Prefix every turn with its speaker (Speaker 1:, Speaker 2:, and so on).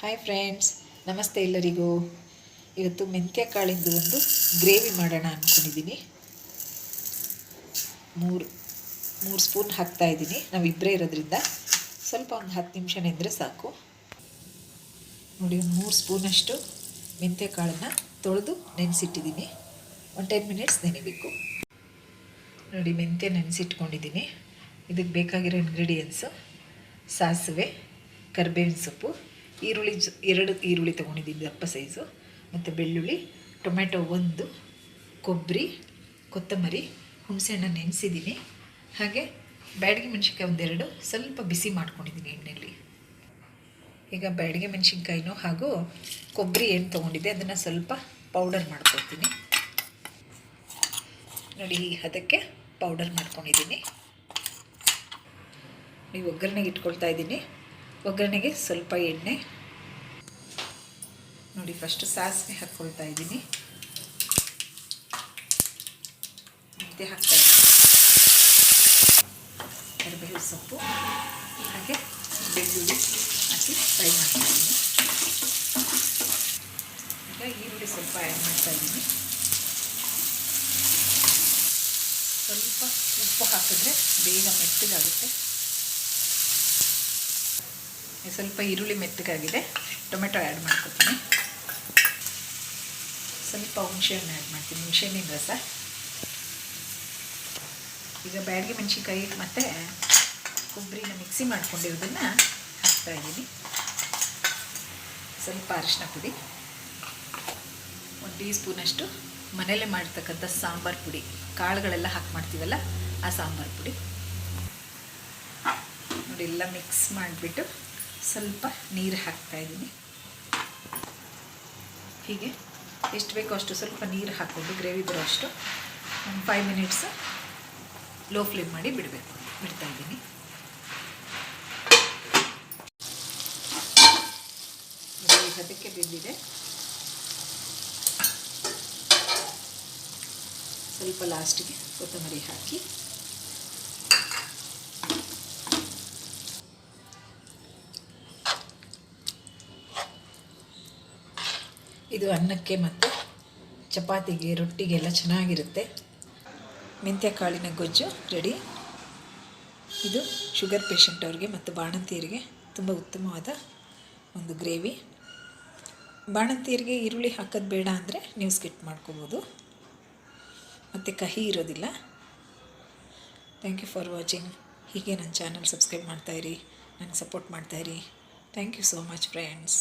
Speaker 1: Hi friends ನಮಸ್ತೆ ಎಲ್ಲರಿಗೂ. ಇವತ್ತು ಮೆಂತ್ಯ ಕಾಳಿಂದು ಒಂದು ಗ್ರೇವಿ ಮಾಡೋಣ ಅಂದ್ಕೊಂಡಿದ್ದೀನಿ ಮೂರು ಮೂರು ಸ್ಪೂನ್ ಹಾಕ್ತಾ ಇದ್ದೀನಿ. ನಾವಿಬ್ಬರೇ ಇರೋದ್ರಿಂದ ಸ್ವಲ್ಪ ಒಂದು ಹತ್ತು ನಿಮಿಷ ನೆಂದರೆ ಸಾಕು. ನೋಡಿ, ಒಂದು ಮೂರು ಸ್ಪೂನಷ್ಟು ಮೆಂತ್ಯ ಕಾಳನ್ನು ತೊಳೆದು ನೆನೆಸಿಟ್ಟಿದ್ದೀನಿ ಒಂದು ಟೆನ್ ಮಿನಿಟ್ಸ್ ನೆನೆಬೇಕು. ನೋಡಿ, ಮೆಂತ್ಯ ನೆನೆಸಿಟ್ಕೊಂಡಿದ್ದೀನಿ ಇದಕ್ಕೆ ಬೇಕಾಗಿರೋ ಇಂಗ್ರೀಡಿಯೆಂಟ್ಸು ಸಾಸಿವೆ, ಕರ್ಬೇವಿನ ಸೊಪ್ಪು ಈರುಳ್ಳಿ ಜ, ಎರಡು ಈರುಳ್ಳಿ ತೊಗೊಂಡಿದ್ದೀನಿ ದಪ್ಪ ಸೈಜು ಮತ್ತು ಬೆಳ್ಳುಳ್ಳಿ ಟೊಮೆಟೊ ಒಂದು, ಕೊಬ್ಬರಿ, ಕೊತ್ತಂಬರಿ ಹುಣಸೆಹಣ್ಣು ನೆನೆಸಿದ್ದೀನಿ. ಹಾಗೆ ಬ್ಯಾಡಿಗೆ ಮೆಣಸಿನ್ಕಾಯಿ ಒಂದೆರಡು, ಸ್ವಲ್ಪ ಬಿಸಿ ಮಾಡ್ಕೊಂಡಿದ್ದೀನಿ ಎಣ್ಣೆಯಲ್ಲಿ ಈಗ ಬ್ಯಾಡಿಗೆ ಮೆಣಸಿನ್ಕಾಯಿನೂ ಹಾಗೂ ಕೊಬ್ಬರಿ ಏನು ತೊಗೊಂಡಿದ್ದೆ, ಅದನ್ನು ಸ್ವಲ್ಪ ಪೌಡರ್ ಮಾಡ್ಕೊಳ್ತೀನಿ ನೋಡಿ ಅದಕ್ಕೆ ಪೌಡರ್ ಮಾಡ್ಕೊಂಡಿದ್ದೀನಿ. ನೀವು ಒಗ್ಗರಣೆಗೆ ಇಟ್ಕೊಳ್ತಾ ಇದ್ದೀನಿ. ಒಗ್ಗರಣೆಗೆ ಸ್ವಲ್ಪ ಎಣ್ಣೆ. ನೋಡಿ ಫಸ್ಟ್ ಸಾಸಿವೆ ಹಾಕ್ಕೊಳ್ತಾ ಇದ್ದೀನಿ. ಮತ್ತೆ ಹಾಕ್ತಾ ಇದ್ದೀನಿ. ಕರಿಬೇವು ಸೊಪ್ಪು, ಹಾಗೆ ಬೆಳ್ಳುಳ್ಳಿ ಹಾಕಿ ಫ್ರೈ ಮಾಡ್ತಾ ಇದ್ದೀನಿ. ಈಗ ಈರುಳ್ಳಿ ಸ್ವಲ್ಪ ಆ್ಯಡ್ ಮಾಡ್ತಾ ಇದ್ದೀನಿ. ಸ್ವಲ್ಪ ಉಪ್ಪು ಹಾಕಿದ್ರೆ ಬೇಗ ಮೆತ್ತಗಾಗುತ್ತೆ. ಸ್ವಲ್ಪ ಈರುಳ್ಳಿ ಮೆತ್ತಗಾಗಿದೆ. ಟೊಮೆಟೊ ಆ್ಯಡ್ ಮಾಡ್ಕೊತೀನಿ. ಸ್ವಲ್ಪ ಹುಣಸೆಹಣ್ಣು ಆ್ಯಡ್ ಮಾಡ್ತೀನಿ, ಹುಣಸೆಹಣ್ಣಿನ ರಸ. ಈಗ ಬ್ಯಾಡಿಗೆ ಮೆಣಸಿನ್ಕಾಯಿ ಮತ್ತು ಕೊಬ್ಬರಿನ ಮಿಕ್ಸಿ ಮಾಡ್ಕೊಂಡಿರೋದನ್ನು ಹಾಕ್ತಾ ಇದ್ದೀನಿ. ಸ್ವಲ್ಪ ಅರಿಶಿನ ಪುಡಿ. ಒಂದು ಟೀ ಸ್ಪೂನಷ್ಟು ಮನೆಯಲ್ಲೇ ಮಾಡ್ತಕ್ಕಂಥ ಸಾಂಬಾರು ಪುಡಿ. ಕಾಳುಗಳೆಲ್ಲ ಹಾಕಿ ಮಾಡ್ತೀವಲ್ಲ, ಆ ಸಾಂಬಾರು ಪುಡಿ. ನೋಡಿ, ಎಲ್ಲ ಮಿಕ್ಸ್ ಮಾಡಿಬಿಟ್ಟು ಸ್ವಲ್ಪ ನೀರು ಹಾಕ್ತಾಯಿದ್ದೀನಿ ಹೀಗೆ ಎಷ್ಟು ಬೇಕೋ ಅಷ್ಟು ಸ್ವಲ್ಪ ನೀರು ಹಾಕ್ಕೊಂಡು ಗ್ರೇವಿ ಬರೋ ಅಷ್ಟು ಒಂದು ಫೈವ್ ಮಿನಿಟ್ಸ್ ಲೋ ಫ್ಲೇಮ್ ಮಾಡಿ ಬಿಡಬೇಕು, ಬಿಡ್ತಾ ಇದ್ದೀನಿ. ಅದಕ್ಕೆ ಬೆಂದಿದೆ. ಸ್ವಲ್ಪ ಲಾಸ್ಟಿಗೆ ಕೊತ್ತಂಬರಿ ಹಾಕಿ ಇದು ಅನ್ನಕ್ಕೆ ಮತ್ತು ಚಪಾತಿಗೆ, ರೊಟ್ಟಿಗೆಲ್ಲ ಚೆನ್ನಾಗಿರುತ್ತೆ. ಮೆಂತ್ಯ ಕಾಳಿನ ಗೊಜ್ಜು ರೆಡಿ ಇದು ಶುಗರ್ ಪೇಷಂಟ್ ಅವ್ರಿಗೆ ಮತ್ತು ಬಾಣಂತಿಯರಿಗೆ ತುಂಬ ಉತ್ತಮವಾದ ಒಂದು ಗ್ರೇವಿ ಬಾಣಂತಿಯರಿಗೆ ಈರುಳ್ಳಿ ಹಾಕೋದು ಬೇಡ ಅಂದರೆ ನೀವು ಸ್ಕಿಟ್ ಮಾಡ್ಕೋಬೋದು. ಮತ್ತು ಕಹಿ ಇರೋದಿಲ್ಲ. ಥ್ಯಾಂಕ್ ಯು ಫಾರ್ ವಾಚಿಂಗ್ ಹೀಗೆ ನನ್ನ ಚಾನಲ್ ಸಬ್ಸ್ಕ್ರೈಬ್ ಮಾಡ್ತಾಯಿರಿ ನನಗೆ support ಮಾಡ್ತಾಯಿರಿ thank you so much friends